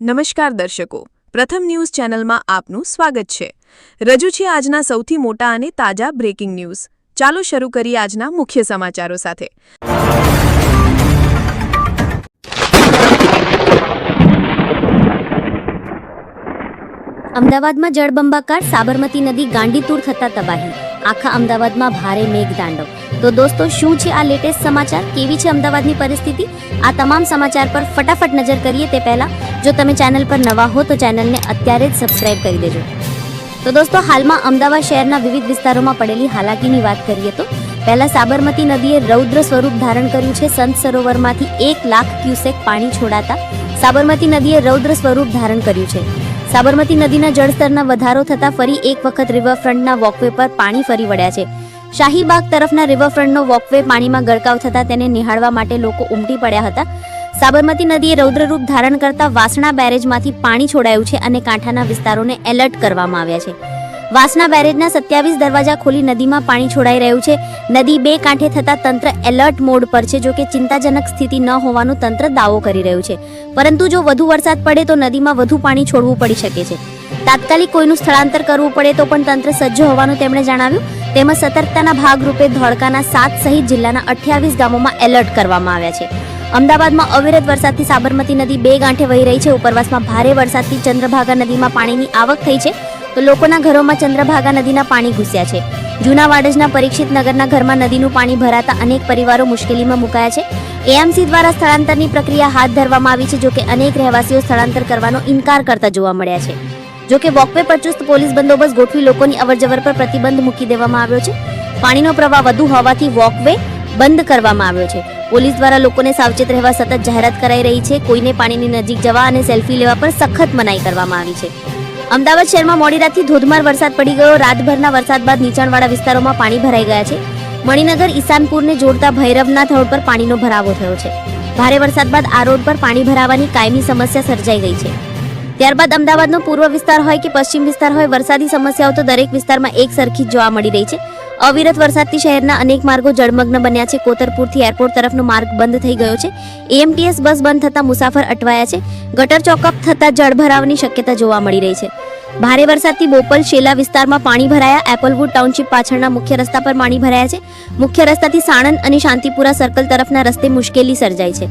નમસ્કાર દર્શકો. પ્રથમ ન્યૂઝ ચેનલમાં આપનું સ્વાગત છે. રજૂ છે આજના સૌથી મોટા અને તાજા બ્રેકિંગ ન્યૂઝ ચાલો શરૂ કરીએ આજના મુખ્ય સમાચારો સાથે. અમદાવાદમાં જળબંબાકાર સાબરમતી નદી ગાંડીતુર થતા તબાહી. આખા અમદાવાદમાં ભારે મેઘતાંડવ તો દોસ્તો, શું છે આ લેટેસ્ટ સમાચાર? કેવી છે અમદાવાદની પરિસ્થિતિ? આ તમામ સમાચાર પર ફટાફટ નજર કરીએ તે પહેલા. જો તમે ચેનલ પર નવા હો તો ચેનલને અત્યારે જ સબસ્ક્રાઇબ કરી દેજો. તો દોસ્તો, હાલમાં અમદાવાદ શહેરના વિવિધ વિસ્તારોમાં પડેલી હાલાકીની વાત કરીએ તો, પહેલા સાબરમતી નદીએ રૌદ્ર સ્વરૂપ ધારણ કર્યું છે. સંત સરોવરમાંથી એક લાખ ક્યુસેક પાણી છોડાતા સાબરમતી નદીએ રૌદ્ર સ્વરૂપ ધારણ કર્યું છે. સાબરમતી નદીના જળસ્તરના વધારો થતાં ફરી એક વખત રિવરફ્રન્ટના વોકવે પર પાણી ફરી વળ્યા છે. શાહીબાગ તરફના રિવરફ્રન્ટનો વોકવે પાણીમાં ગરકાવ થતાં તેને નિહાળવા માટે લોકો ઉમટી પડ્યા હતા. સાબરમતી નદીએ રૌદ્રરૂપ ધારણ કરતા વાસણા બેરેજમાંથી પાણી છોડાયું છે અને કાંઠાના વિસ્તારોને એલર્ટ કરવામાં આવ્યા છે. વાસણા બેરેજના સત્યાવીસ દરવાજા ખોલી નદીમાં પાણી છોડાઈ રહ્યું છે. નદી બે કાંઠે થતા તંત્ર એલર્ટ મોડ પર છે, જો કે ચિંતાજનક સ્થિતિ ન હોવાનું તંત્ર દાવો કરી રહ્યું છે. પરંતુ જો વધુ વરસાદ પડે તો નદીમાં વધુ પાણી છોડવું પડી શકે છે. તાત્કાલિક કોઈનું સ્થળાંતર કરવું પડે તો પણ તંત્ર સજ્જ હોવાનું તેમણે જણાવ્યું. તેમજ સતર્કતાના ભાગરૂપે ધોળકાના સાત સહિત જિલ્લાના અઠ્યાવીસ ગામોમાં એલર્ટ કરવામાં આવ્યા છે. અમદાવાદમાં અવિરત વરસાદથી સાબરમતી નદી બે ગાંઠે વહી રહી છે. ઉપરવાસમાં ભારે વરસાદથી ચંદ્રભાગા નદીમાં પાણીની આવક થઈ છે. તો લોકોના ઘરોમાં ચંદ્રભાગા નદીના પાણી ઘૂસ્યા છે. જૂના વાડજના પરીક્ષિત નગરના ઘરમાં નદીનું પાણી ભરાતા અનેક પરિવારો મુશ્કેલીમાં મુકાયા છે. એએમસી દ્વારા સ્થળાંતરની પ્રક્રિયા હાથ ધરવામાં આવી છે, જોકે અનેક રહેવાસીઓ સ્થળાંતર કરવાનો ઇનકાર કરતા જોવા મળ્યા છે. જોકે વોકવે પર ચુસ્ત પોલીસ બંદોબસ્ત ગોઠવી લોકોની અવરજવર પર પ્રતિબંધ મૂકી દેવામાં આવ્યો છે. પાણીનો પ્રવાહ વધુ હોવાથી વોકવે બંધ કરવામાં આવ્યો છે. પોલીસ દ્વારા લોકોને સાવચેત રહેવા સતત જાહેરાત કરાઈ રહી છે. કોઈને પાણીની નજીક જવા અને સેલ્ફી લેવા પર સખત મનાઈ કરવામાં આવી છે. અમદાવાદ શહેરમાં મોડી રાતથી ધોધમાર વરસાદ પડી ગયો. રાતભરના વરસાદ બાદ નીચાણવાળા વિસ્તારોમાં પાણી ભરાઈ ગયા છે. મણિનગર ઈશાનપુરને જોડતા ભૈરવના રોડ પર પાણીનો ભરાવો થયો છે. ભારે વરસાદ બાદ આ રોડ પર પાણી ભરાવાની કાયમી સમસ્યા સર્જાઈ ગઈ છે. ત્યારબાદ અમદાવાદનો પૂર્વ વિસ્તાર હોય કે પશ્ચિમ વિસ્તાર હોય, વરસાદી સમસ્યાઓ તો દરેક વિસ્તારમાં એક સરખી જ જોવા મળી રહી છે. અવિરત વરસાદથી શહેરના અનેક માર્ગો જળમગ્ન બન્યા છે. કોતરપુરથી એરપોર્ટ તરફનો માર્ગ બંધ થઈ ગયો છે. એએમટીએસ બસ બંધ થતાં મુસાફર અટવાયા છે. ગટર ચોકઅપ થતાં જળભરાવની શક્યતા જોવા મળી રહી છે. ભારે વરસાદથી બોપલ, શેલા વિસ્તારમાં પાણી ભરાયા. એપલવુડ ટાઉનશીપ પાછળના મુખ્ય રસ્તા પર પાણી ભરાયા છે. મુખ્ય રસ્તાથી સાણંદ અને શાંતિપુરા સર્કલ તરફના રસ્તે મુશ્કેલી સર્જાઈ છે.